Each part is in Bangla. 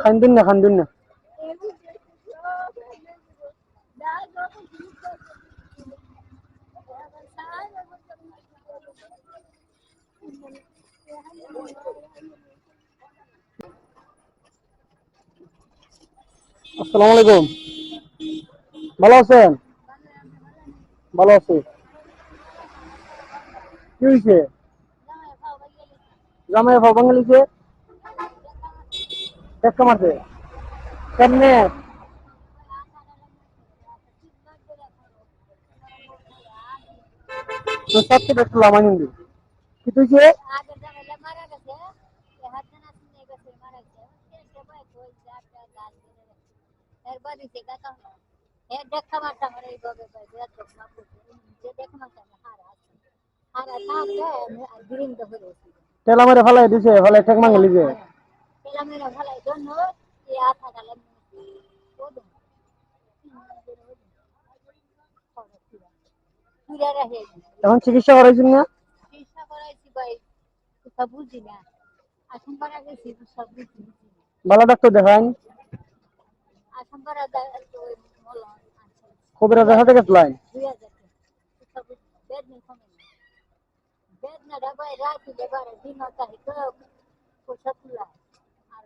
খান দিন না খান দিন না আসসালামু আলাইকুম। ভালো আছেন? ভালো আছি। কি হয়েছে জামাই ভাব বাঙালিছে টেক্কা মারছে কেমনে? তো সব থেকে একটু লামাই নিবি কি তুইছে আগের জামাইলা মারা গেছে এ হাত জানা শুনে গেছে মারা গেছে সে সবাই কই যাটা গাল ধরে এর বাড়ি থেকে কথা হলো এ দেখা মারটা আমার এই বগে বগে এত মা পুছে যে দিছে, ফেলাই ঠেক মাঙ্গে পেলা মেরা ভালো জন্য পুরা রহে এখন চিকিৎসা করাইছেন না? চিকিৎসা করাইছি ভাই সব বুঝি না। আসন পাড়া গেছি সব বুঝি ভালো ডাক্তার দেখান। আসন পাড়া দেখাতে গেছিলেন দুই হাজার সব বেদ নেই কমে না। ডাবাই দেবারে দিন তাই তো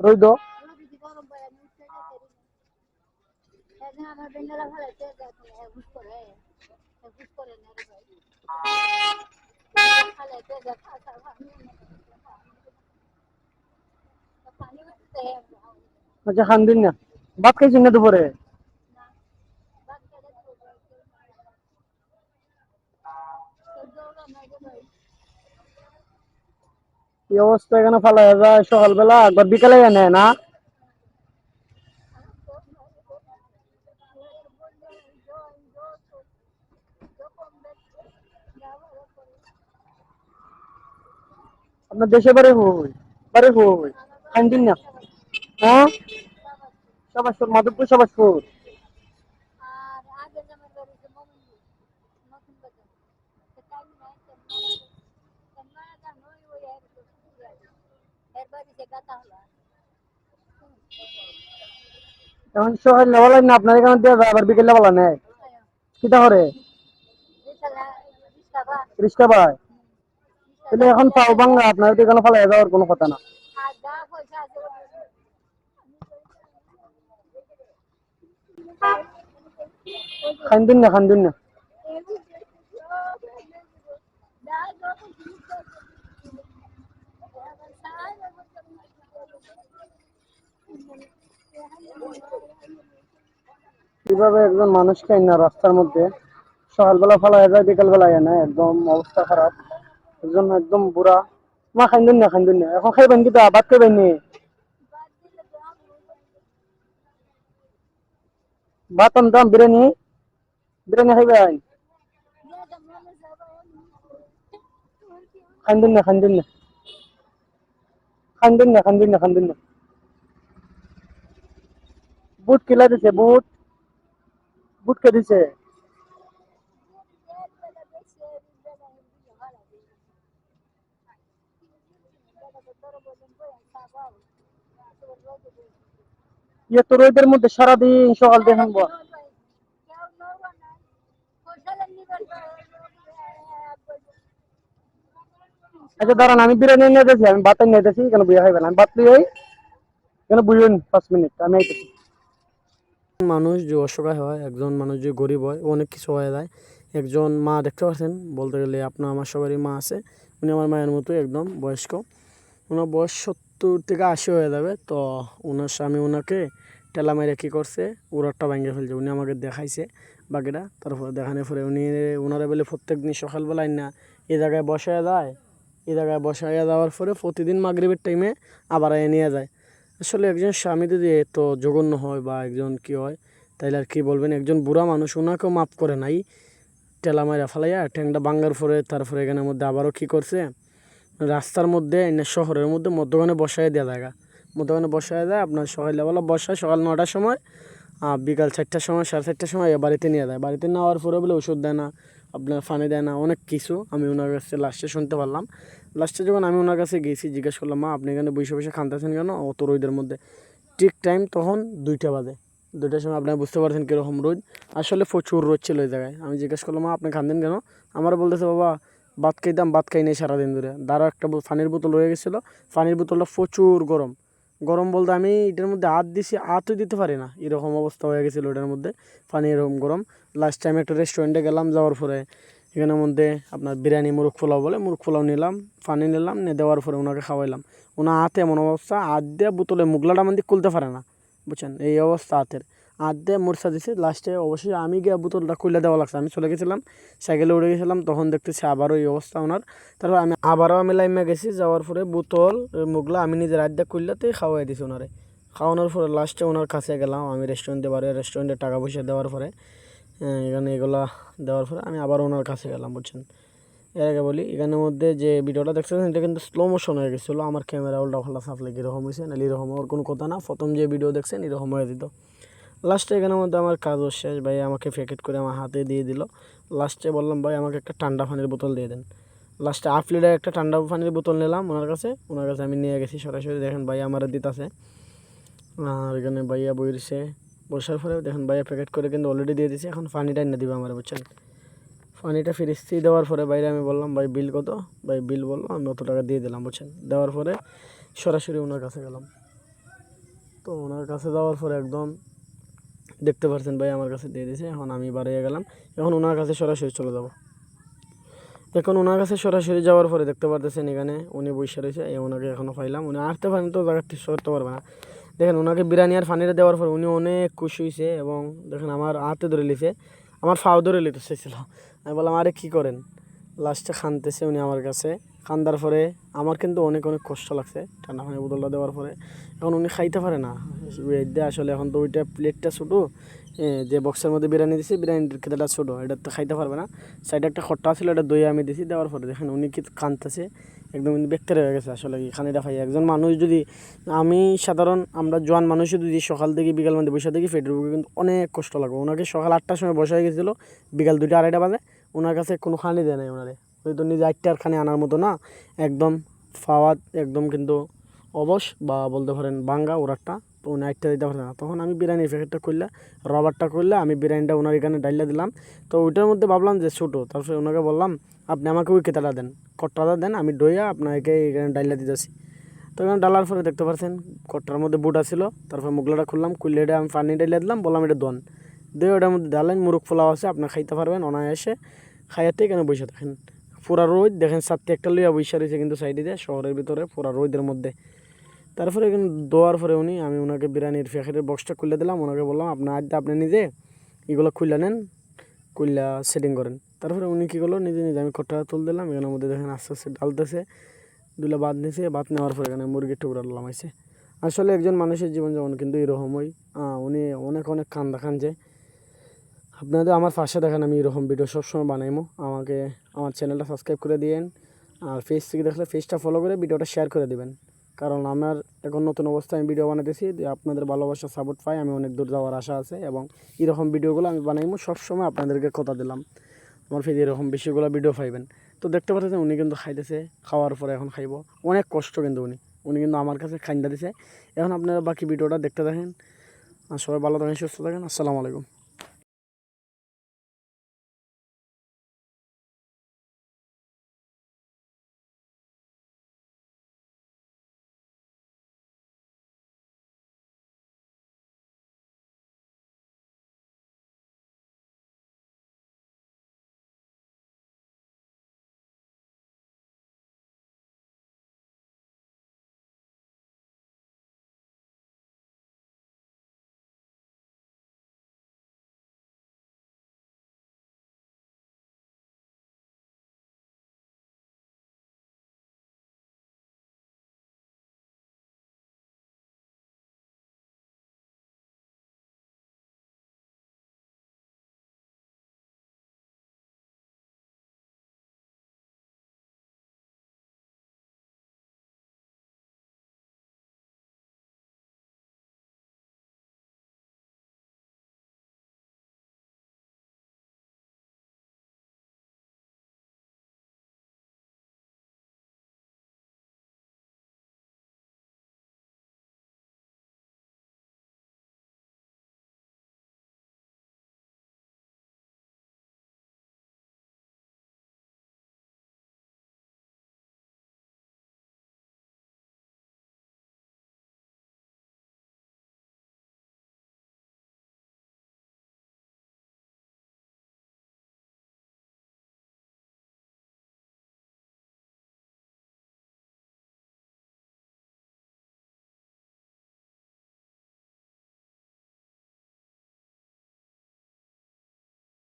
রোদ আমার বেন্ডারা ভালো আছে ঘুষ করে ঘুষ করে না রে ভাই খালে তো দেখা পানি আচ্ছা খান দিন না। ভাত খাইছেন না দুপুরে? এই অবস্থা এখানে ফেলা যায় সকালবেলা, একবার বিকালে এনে না। আপনার দেশে বাড়ি হই বাড়ি হই খান দিন না? হ্যাঁ? সবাসপুর, মাধবপুর, সবাসপুর আর আগে যেমন বাড়িতে মমিন নতুন বাজার তো টাইম নাই তো মারা যান ওই ওই এর এর বাড়িতে গাতা হলো এখন সকাল লেবালাই না, আপনার এখানে দিয়ে আবার বিকেল লেবালা নেয় বিশালা বিশাবা রিক্সা পায় তাহলে এখন পাও আপনার এখানে যাওয়ার কোনো কথা না। খান দিন না খান দিন না। কীভাবে একজন মানুষ খাই না রাস্তার মধ্যে সকালবেলা ফেলা যায় বিকাল বেলা এনে একদম অবস্থা খারাপ। একজন একদম বুড়া। মা খাইন না খাইন না। এখন খাইবেন কি ভাত খাইবেন নি। ভাত আনতাম বিরিয়ানি? বিরিয়ানি খাইবেন? খাইন না খাইন না। খাইন না খাইন না খাইন না। বুট কিলা দিছে, বুট। বুট কে দিছে? ইয়ে তো রোদের মধ্যে সারাদিন সকাল দেখেন বল আচ্ছা দাঁড়ান, আমি বিরিয়ানি নিয়ে আমি ভাত নিয়ে কেন বুঝে খাইবেন? আমি ভাত লিয়ে কেন বুঝবেন পাঁচ মিনিট, আমি আইতেছি। মানুষ যে অসহায় হয়, একজন মানুষ যে গরিব হয় অনেক কিছু হয়ে যায়। একজন মা দেখতে পাচ্ছেন, বলতে গেলে আপনার আমার সবারই মা আছে। উনি আমার মায়ের মতো, একদম বয়স্ক। ওনার বয়স সত্তর থেকে আশি হয়ে যাবে। তো ওনার স্বামী ওনাকে টেলা মেরে কী করছে? উড়ারটা ভেঙে ফেলছে। উনি আমাকে দেখাইছে বাকিটা। তারপর দেখানোর পরে উনি ওনারা বলে, প্রত্যেক দিন সকালবেলায় না। এই জায়গায় বসায় যায়। এই জায়গায় বসাইয়া যাওয়ার পরে প্রতিদিন মাগরিবের টাইমে আবার এ নিয়ে যায়। আসলে একজন স্বামী যদি এত জঘন্য হয় বা একজন কি হয়, তাইলে আর কি বলবেন? একজন বুড়া মানুষ ওনাকেও মাফ করে নাই। টেলা মাইরা ফালাইয়া ট্যাংটা বাঙ্গার পরে তারপরে এখানের মধ্যে আবারও কি করছে? রাস্তার মধ্যে শহরের মধ্যে মধ্যখানে বসায় দেওয়া জায়গা। মধ্যখানে বসায় দেয়, আপনার সকালবেলা বসায়, সকাল নটার সময় বিকাল চারটার সময়, সাড়ে চারটার সময় বাড়িতে নিয়ে যায়। বাড়িতে নেওয়ার পরে বলে ওষুধ দেয় না। আপনার ফানি দেয় না, অনেক কিছু। আমি ওনার কাছে লাস্টে শুনতে পারলাম। লাস্টে যখন আমি ওনার কাছে গেছি, জিজ্ঞেস করলাম, মা, আপনি এখানে বসে বসে খানতেছেন কেন? অত রোদের মধ্যে। ঠিক টাইম তখন দুইটা বাজে। দুইটার সময় আপনারা বুঝতে পারছেন কীরকম রোদ। আসলে প্রচুর রোদ ছিল ওই জায়গায়। আমি জিজ্ঞেস করলাম, মা, আপনি খান্দেন কেন? আমার বলতেছে, বাবা, ভাত খাইতাম, ভাত খাই নেই সারাদিন ধরে। দাঁড়া একটা পানির বোতল রয়ে গেছিল। পানির বোতলটা প্রচুর গরম। গরম বলতে আমি এটার মধ্যে হাত দিছি হাতও দিতে পারি না। এরকম অবস্থা হয়ে গেছিল ওটার মধ্যে, পানি এরকম গরম। লাস্ট টাইম একটা রেস্টুরেন্টে গেলাম, যাওয়ার পরে এখানের মধ্যে আপনার বিরিয়ানি, মুরগ পোলাও বলে, মুরগ পোলাও নিলাম, পানি নিলাম, নিয়ে দেওয়ার পরে ওনাকে খাওয়াইলাম। ওনার হাতে এমন অবস্থা, হাত দিয়ে বোতলে মুগলাটা মানে খুলতে পারে না, বুঝছেন? এই অবস্থা হাতের। দিয়ে মোরসা দিছে লাস্টে অবশ্যই আমি গিয়ে বোতলটা খুলে দেওয়া লাগছে। আমি চলে গেছিলাম, সাইকেলে উঠে গেছিলাম, তখন দেখতেছি আবারও এই অবস্থা ওনার। তারপর আমি আবারও আমি লাইমে গেছি, যাওয়ার পরে বোতল মুগলা আমি নিজের দিয়ে খুললাতেই খাওয়াই দিছি ওনারে। খাওয়ানোর পরে লাস্টে ওনার কাছে গেলাম, আমি রেস্টুরেন্টে বারে রেস্টুরেন্টে টাকা পয়সা দেওয়ার পরে এখানে এগুলা দেওয়ার পরে আমি আবার ওনার কাছে গেলাম, বুঝছেন? এর আগে বলি, এখানের মধ্যে যে ভিডিওটা দেখছেন এটা কিন্তু স্লো মোশন হয়ে গেছিল। আমার ক্যামেরা উল্টা ফাল্টা সাফলে কীরকম হয়েছে নাহলে এরকম হওয়ার কোনো কথা না। প্রথম যে ভিডিও দেখছেন, এরকম হয়ে দিত লাস্টে এখানের মধ্যে আমার কাজও শেষ, ভাই। আমাকে প্যাকেট করে আমার হাতে দিয়ে দিল। লাস্টে বললাম, ভাই, আমাকে একটা ঠান্ডা পানির বোতল দিয়ে দেন। লাস্টে হাফ লিটার একটা ঠান্ডা পানির বোতল নিলাম ওনার কাছে। ওনার কাছে আমি নিয়ে গেছি সরাসরি। দেখেন ভাই আমার দিতাছে। আর এখানে ভাইয়া বইরছে বসার পরে দেখেন ভাইয়া প্যাকেট করে কিন্তু অলরেডি দিয়ে দিয়েছে এখন পানিটা এনে দিবে আমার, বুঝছেন? পানিটা ফিরিস্তি দেওয়ার পরে বাইরে আমি বললাম, ভাই বিল কত? ভাই বিল বলল, আমি অত টাকা দিয়ে দিলাম, বুঝছেন? দেওয়ার পরে সরাসরি ওনার কাছে গেলাম। তো ওনার কাছে যাওয়ার পরে একদম দেখতে পাচ্ছেন ভাই আমার কাছে দিয়ে দিয়েছে এখন আমি বাড়িয়ে গেলাম। এখন ওনার কাছে সরাসরি চলে যাব। এখন ওনার কাছে সরাসরি যাওয়ার পরে দেখতে পারতেছেন এখানে উনি বসে রয়েছে ওনাকে এখনও পাইলাম। উনি আসতে পারেন তো জায়গা ঠিক করতে পারবে না। দেখেন, ওনাকে বিরিয়ানি আর ফানিটা দেওয়ার পর উনি অনেক খুশি হয়েছে এবং দেখেন আমার হাতে ধরে লিছে, আমার ফাও ধরে লিতে চাইছিল আমি বললাম, আরে কী করেন? লাস্টে খানতেছে উনি আমার কাছে। খান্দার পরে আমার কিন্তু অনেক অনেক কষ্ট লাগছে ঠান্ডা পানি বোতলটা দেওয়ার পরে। এখন উনি খাইতে পারে না। ওই দিয়ে আসলে এখন তো ওইটা প্লেটটা ছোটো। যে বক্সের মধ্যে বিরিয়ানি দিছি, বিরিয়ানির খেতেটা ছোটো। এটা তো খাইতে পারবে না। সাইডে একটা খট্টা ছিল, এটা দই আমি দিছি, দেওয়ার পরে দেখেন উনি কি কানতেছে একদম বেক্তারে হয়ে গেছে আসলে কি খানিটা খাই একজন মানুষ যদি, আমি সাধারণ, আমরা জোয়ান মানুষও যদি সকাল থেকে বিকাল মধ্যে বসে থাকি ফেটের কিন্তু অনেক কষ্ট লাগবে ওনাকে সকাল আটটার সময় বসে হয়ে গেছিল, বিকাল দুইটা, আড়াইটা বাজে। ওনার কাছে কোনো খানি দেয় নাই ওনারে। ওই তো নিজে আটটার খানি আনার মতো না, একদম ফাওয়াত একদম কিন্তু অবশ বা বলতে পারেন বাঙ্গা ওরারটা তো উনি আটটা দিতে পারে না। তখন আমি বিরিয়ানির প্যাকেটটা করলে রবারটা করলে আমি বিরিয়ানিটা ওনার এখানে ডাইলা দিলাম। তো ওইটার মধ্যে ভাবলাম যে ছোটো, তারপরে ওনাকে বললাম, আপনি আমাকে ওই কেতাটা দেন, কট্টাটা দেন, আমি দইয়া আপনাকে এখানে ডাইলা দিতেছি। তো এখানে ডালার পরে দেখতে পাচ্ছেন কট্টার মধ্যে বুটা ছিল তারপর মুগলাটা খুললাম খুললে এটা আমি পানি ডাইলা দিলাম, বললাম এটা দন। দিয়ে ওটার মধ্যে ডালেন মুরগ ফোলাও আছে, আপনার খাইতে পারবেন অনায়াসে। খাইয়াতে এখানে বসে থাকেন। পুরা রোদ, দেখেন সাতটি একটা লইয়া বৈশা রয়েছে কিন্তু সাইডে দিয়ে, শহরের ভিতরে পুরা রোদের মধ্যে। তারপরে এখানে দোয়ার পরে উনি, আমি ওনাকে বিরিয়ানির প্যাকেটের বক্সটা খুলে দিলাম ওনাকে বললাম, আপনার আজ আপনি নিজে এগুলো খুললে নেন খুললা সেটিং করেন। তারপরে উনি কী করল, নিজে নিজে আমি খট্টা তুল দিলাম, এখানের মধ্যে দেখেন আস্তে আস্তে ডালতেছে দুলা ভাত নিয়েছে ভাত নেওয়ার পরে এখানে মুরগির টুকরা লামাইছে। আসলে একজন মানুষের জীবন যেমন কিন্তু এরকমই। উনি অনেক অনেক কান্দা খানছে আপনাদের আমার পাশে দেখেন আমি এরকম ভিডিও সবসময় বানাইমো। আমাকে আমার চ্যানেলটা সাবস্ক্রাইব করে দিয়েন। আর ফেস থেকে দেখলে ফেসটা ফলো করে ভিডিওটা শেয়ার করে দিবেন। কারণ আমার এখন নতুন অবস্থায় আমি ভিডিও বানাতেছি আপনাদের ভালোবাসা সাপোর্ট পাই, আমি অনেক দূর যাওয়ার আশা আছে এবং এরকম ভিডিওগুলো আমি বানাইমো সবসময় আপনাদেরকে কথা দিলাম। আমার ফেজ এরকম বেশিগুলো ভিডিও পাইবেন। তো দেখতে পাচ্ছেন, উনি কিন্তু খাইতেছে, খাওয়ার পরে এখন খাইব। অনেক কষ্ট কিন্তু উনি। উনি কিন্তু আমার কাছে খাইন্দা দিছে। এখন আপনারা বাকি ভিডিওটা দেখতে দেখেন আর সবাই ভালো থাকেন, সুস্থ থাকেন। আসসালামু আলাইকুম।